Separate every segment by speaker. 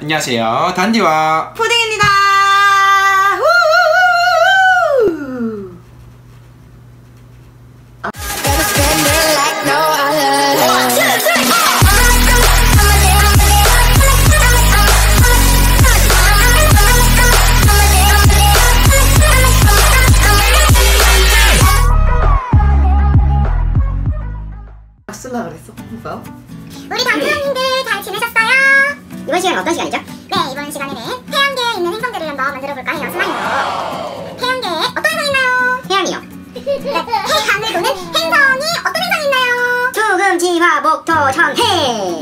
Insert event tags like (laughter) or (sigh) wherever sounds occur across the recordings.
Speaker 1: 안녕하세요. 단디와
Speaker 2: 푸딩입니다. 쓰려 그랬어? 뭐야?
Speaker 3: 이번 시간은 어떤 시간이죠? 네, 이번 시간에는 태양계에 있는 행성들을 한번 만들어 볼까 해요, 슬라임으로. 태양계에 어떤 행성이 있나요? 태양이요. 네, 태양을 도는 행성이 어떤 행성이 있나요? 수금, 지화, 목토, 천해.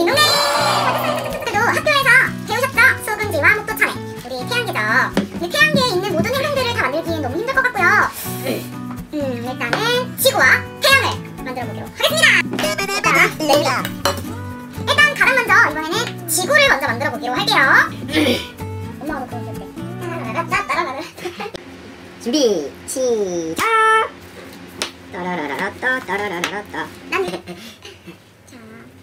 Speaker 4: 준비 시작 따라라라라따 따라라라라 따
Speaker 3: 난 자,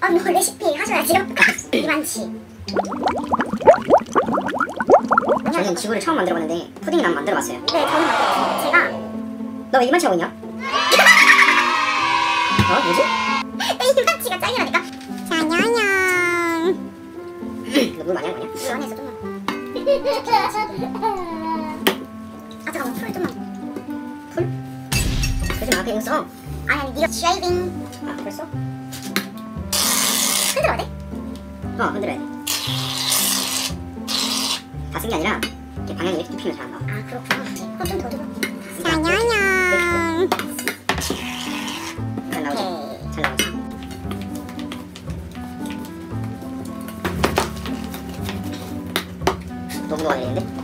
Speaker 3: 어, 뭐 레시피 하셔야지요. (laughs) 이만치.
Speaker 4: 저는 지구를 처음 만들어봤는데 푸딩이랑 만들어봤어요
Speaker 3: 네, 저는 맞아요. 제가
Speaker 4: 너 왜 이만치 하고 있냐? (laughs) 어? 뭐지?
Speaker 3: 이만치가 짱이라니까. 자, 안녕.
Speaker 4: 너물 많이 한 거냐?
Speaker 3: 이 안에서 좀만. (laughs)
Speaker 4: 그냥 써
Speaker 3: 아니 아니 네가 쉐이빙
Speaker 4: 아, 벌써?
Speaker 3: 흔들어야 돼?
Speaker 4: 어 흔들어야 돼다 쓴 게 아니라 이렇게 방향이 이렇게 눕히면 잘안 나와
Speaker 3: 아 그렇구나. 그럼 좀더 줘봐.
Speaker 4: 자,
Speaker 3: 안녕.
Speaker 4: 잘 나오지? 잘 나오지? 너무 녹아내리는데?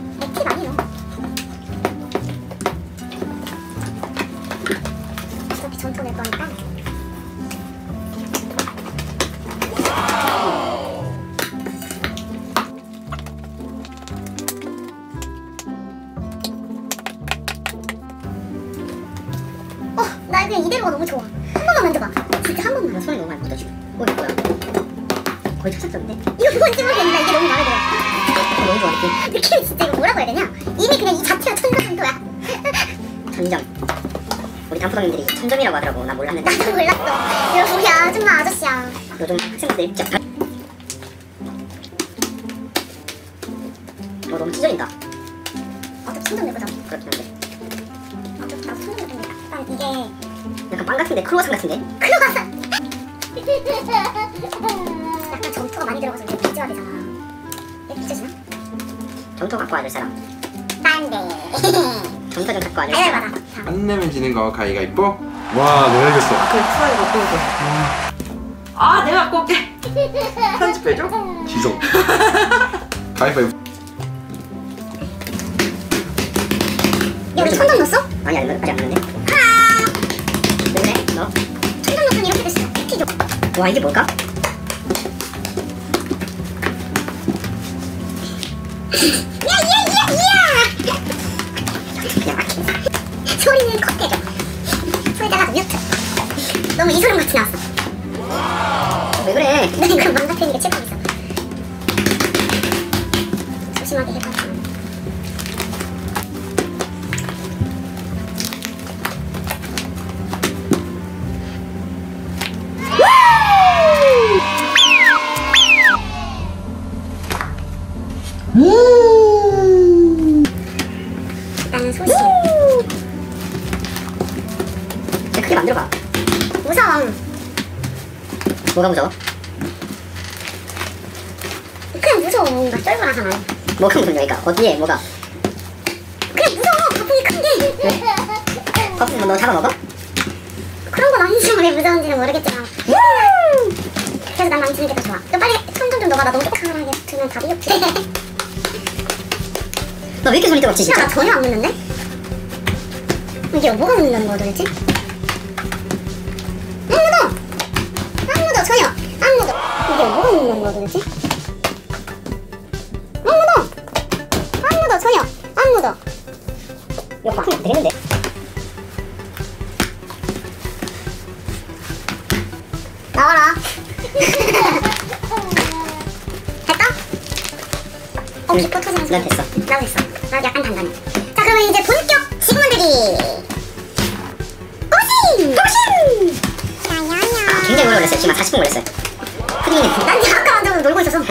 Speaker 3: 전토 낼 거니까. 어, 나 그냥 이대로가 너무 좋아. 한 번만 만져봐. 진짜 한 번만.
Speaker 4: 나 손이 너무 많이 묻어지고 어 이거 뭐야? 거의 쳤었는데?
Speaker 3: 이거 뭔지 모르겠는데 이게 너무 마음에 들어.
Speaker 4: 어, 너무 좋아 느낌
Speaker 3: 느낌이 진짜 이거 뭐라고 해야 되냐? 이미 그냥 이 자체가 천사분도야.
Speaker 4: 천점 우리 단프로님들이 천점이라고 하더라고 나 몰랐는데
Speaker 3: 나도 몰랐어. 이거 뭐야, 아줌마 아저씨야.
Speaker 4: 요즘 학생들 입장 어 너무 찢어진다
Speaker 3: 어차피 천점 낼 거잖아.
Speaker 4: 그렇긴 한데
Speaker 3: 어차피 나도 천점 낼 건데. 약간 이게
Speaker 4: 약간 빵 같은데 크로와상 같은데?
Speaker 3: 크로와상. (laughs) 약간 점토가 많이 들어가서 이게 비져야 되잖아. 이게 비져지나?
Speaker 4: 점토 갖고 와줄 사람
Speaker 3: 딴데. (laughs)
Speaker 4: 점토 좀 갖고 와줄 사람
Speaker 3: 맞아. 자,
Speaker 1: 안 내면 지는 거 가위가위뽀. 와 내가 이겼어.
Speaker 2: 그래 프라이 갖고 올게. 아 내가 갖고 올게. (laughs) 편집해줘?
Speaker 1: 지속. (laughs) 가위바위보.
Speaker 3: 야, 우리 천점 넣었어?
Speaker 4: 아니 아니 아직 안
Speaker 3: 아!
Speaker 4: 왜 그래? 너?
Speaker 3: 천점 넣었더니 이렇게 됐어. 피죠.
Speaker 4: 와 이게 뭘까? 뭐가 무서워?
Speaker 3: 그냥 무서워. 뭔가 쫄보라잖아.
Speaker 4: 뭐가 무섭냐니까 어디에 뭐가
Speaker 3: 그냥 무서워. 거품이 큰 게.
Speaker 4: 왜? 커피 뭐너 잡아먹어?
Speaker 3: 그런 건 아니지만 왜 무서운지는 모르겠지만. 그래서 난 만지는 게 더 좋아. 너 빨리 손좀 좀 넣어봐. 나 너무 똑똑하게 두면 답이 없지.
Speaker 4: 너왜 이렇게 손이 뜨겁지
Speaker 3: 진짜
Speaker 4: 진짜?
Speaker 3: 나 전혀 안 묻는데? 이게 뭐가 묻는 거야 도대체? 안 묻어! 안 묻어 전혀! 안 묻어! 이게 뭐가 묻는 거야 도대체? 안 묻어! 안 묻어 전혀! 안 묻어!
Speaker 4: 이거 막 되는데?
Speaker 3: 나와라. (laughs) 됐다? 어, 터지는 소리.
Speaker 4: 난 됐어.
Speaker 3: 나도 됐어. 나도 약간 단단해. 자, 그러면 이제 본격 지구 만들기. 고싱! 고싱! 야야야.
Speaker 4: 굉장히 오래 걸렸어요. 지금 한 40분 걸렸어요. 푸딩이는
Speaker 3: 난 아까 완전 놀고 있어서.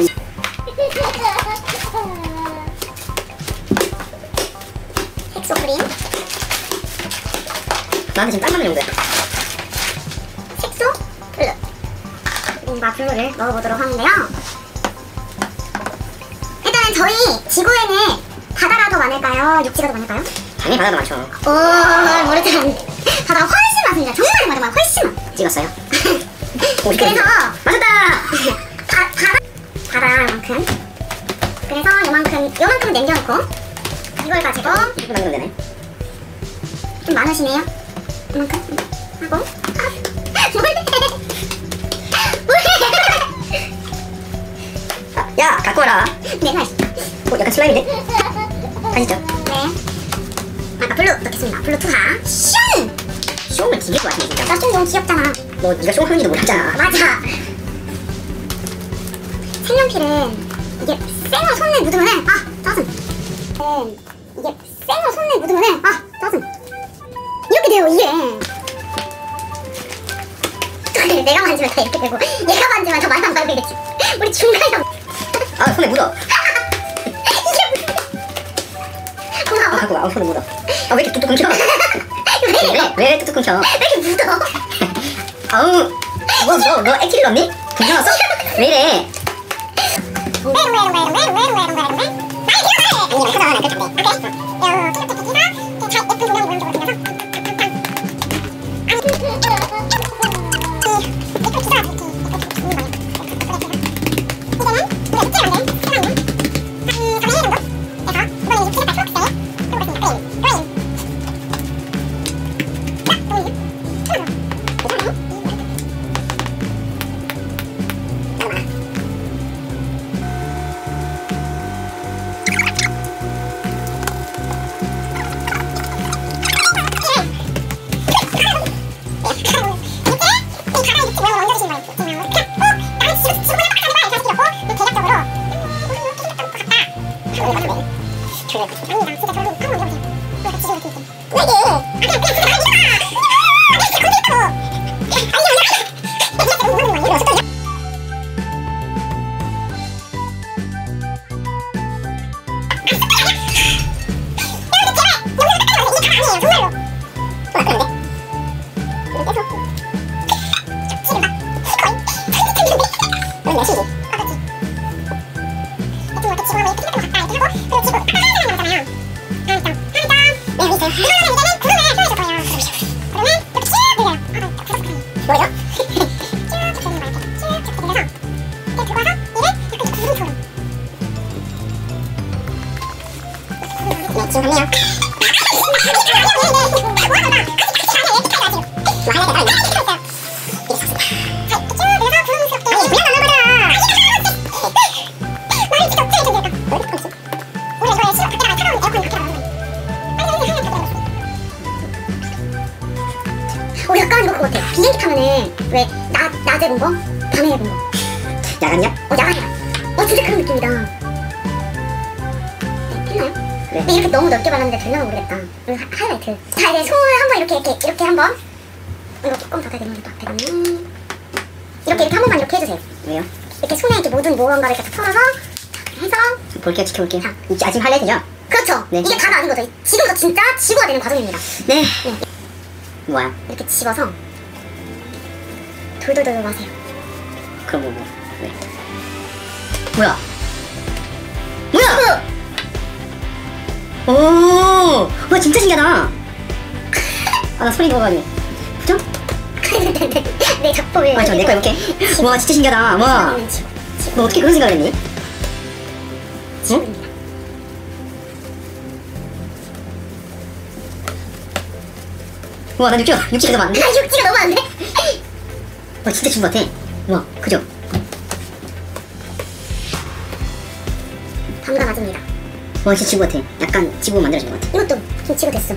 Speaker 3: 색소 크림,
Speaker 4: 나한테 지금 땀 나는 정도야.
Speaker 3: 색소 블루. 뭔가 블루를 넣어보도록 하는데요. 일단은 저희 지구에는 바다가 더 많을까요? 육지가 더 많을까요?
Speaker 4: 당연히 바다도 많죠.
Speaker 3: 오, 모르겠어요. 바다가 훨씬 많습니다. 정말 많아, 훨씬 많아.
Speaker 4: 찍었어요. (laughs)
Speaker 3: 그래서 그래서 요만큼, 요만큼 남겨놓고 이걸 가지고
Speaker 4: 1분 남기면 되네.
Speaker 3: 좀 많으시네요. 이만큼 하고?
Speaker 4: 아, 야, 갖고 와라.
Speaker 3: 네, 할.
Speaker 4: 어, 약간 슬라임인데? 하시죠.
Speaker 3: 네. 아까 블루 넣겠습니다. 블루 투하. 슝!
Speaker 4: 쇼를 되게 좋아하시네, 진짜.
Speaker 3: 나좀 너무 귀엽잖아.
Speaker 4: 너 네가 쇼 하는지도 몰랐잖아.
Speaker 3: 맞아. (laughs) 색연필은 이게 생으로 손에 묻으면은 아 짜증. 음, 이게 생으로 손에 묻으면은 아 짜증. 이렇게 돼요 이게. 또 내가 만지면 다 이렇게 되고 얘가 만지면 더 많이 안 되겠지. 우리 중간형.
Speaker 4: 아, 손에 묻어.
Speaker 3: 이게
Speaker 4: 아,
Speaker 3: 고마워.
Speaker 4: 갖고 와. 아, 손에 묻어. 아, 왜 이렇게 뚝뚝 끊겨?
Speaker 3: 왜
Speaker 4: 왜? 왜 뚝뚝 끊겨?
Speaker 3: 왜 이렇게 묻어?
Speaker 4: 아우, 뭐, 너, 너 액티를 넣니? 괜찮았어? 왜 이래?
Speaker 3: Yeah. 타면은 왜 낮, 낮에 본 거? 밤에 본 거.
Speaker 4: 야간이야?
Speaker 3: 어, 야간이야. 어, 진짜 그런 느낌이다. 네, 했나요?
Speaker 4: 그래.
Speaker 3: 근데 이렇게 너무 넓게 발랐는데 되려나 모르겠다. 하- 하이라이트. 자, 이제 손을 한번 이렇게, 이렇게, 이렇게 한 번. 이거 조금 더 돼야 되는 게 앞에는. 이렇게, 이렇게 한 번만 이렇게 해주세요.
Speaker 4: 왜요?
Speaker 3: 이렇게 손에 이렇게 모든 무언가를 이렇게 털어서, 해서,
Speaker 4: 볼게요, 지켜볼게요.
Speaker 3: 자.
Speaker 4: 이 아직 하이라이트죠?
Speaker 3: 그렇죠.
Speaker 4: 네.
Speaker 3: 이게 다가 아닌 거죠. 지금부터 진짜 지구가 되는 과정입니다.
Speaker 4: 네.
Speaker 3: 네.
Speaker 4: 뭐야?
Speaker 3: 이렇게 집어서, 돌돌돌 마세요.
Speaker 4: 그럼 뭐, 뭐. 왜? 뭐야? 뭐야? 오! 와, 진짜 신기하다. 아, 나 소리 들어가지고. 그죠? (laughs)
Speaker 3: 내 작품을.
Speaker 4: 아, 저 내거 해볼게. 와, 진짜 신기하다. 와. 너 어떻게 그런 생각을 했니?
Speaker 3: 지구입니다.
Speaker 4: 와, 난 육지가, 육지가 더 많은데?
Speaker 3: 아, 육지가 너무 안 돼?
Speaker 4: 와, 진짜 지구 같아. 와, 그죠?
Speaker 3: 밤과 맞습니다.
Speaker 4: 와, 진짜 지구 같아. 약간 지구 만들어진 것 같아.
Speaker 3: 이것도 김치가 됐어.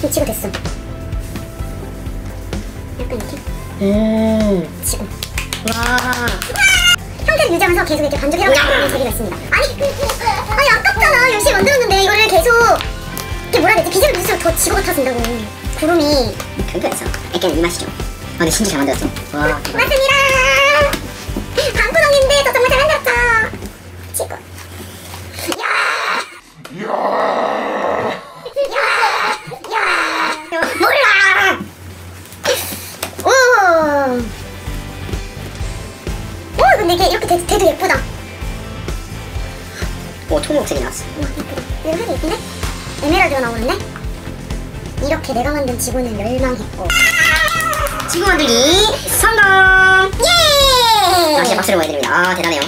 Speaker 3: 김치가 됐어. 약간 이렇게
Speaker 4: 음.
Speaker 3: 지금
Speaker 4: 와.
Speaker 3: 형태를 유지하면서 계속 이렇게 반죽해가는 재미가 있습니다. 아니, 아니 아깝잖아. 열심히 만들었는데 이거를 계속 이게 뭐라 해야 되지? 기계를 누를수록 더 지고 같아진다고. 구름이
Speaker 4: 그러니까 애깨는 이 맛이죠. 아, 근데 진짜 잘 만들었어. 와. 대박.
Speaker 3: 맞습니다. 방구동인데 저 정말 잘 만들었죠. 이렇게 돼, 돼도 예쁘다.
Speaker 4: 오, 청록색이 나왔어.
Speaker 3: 와, 예쁘다. 이거 하도 예쁜데? 에메랄드가 나오는데? 이렇게 내가 만든 지구는 멸망했고.
Speaker 4: 친구 만들기 성공!
Speaker 3: 예!
Speaker 4: 다시 박수를 보내드립니다. 아, 대단해요.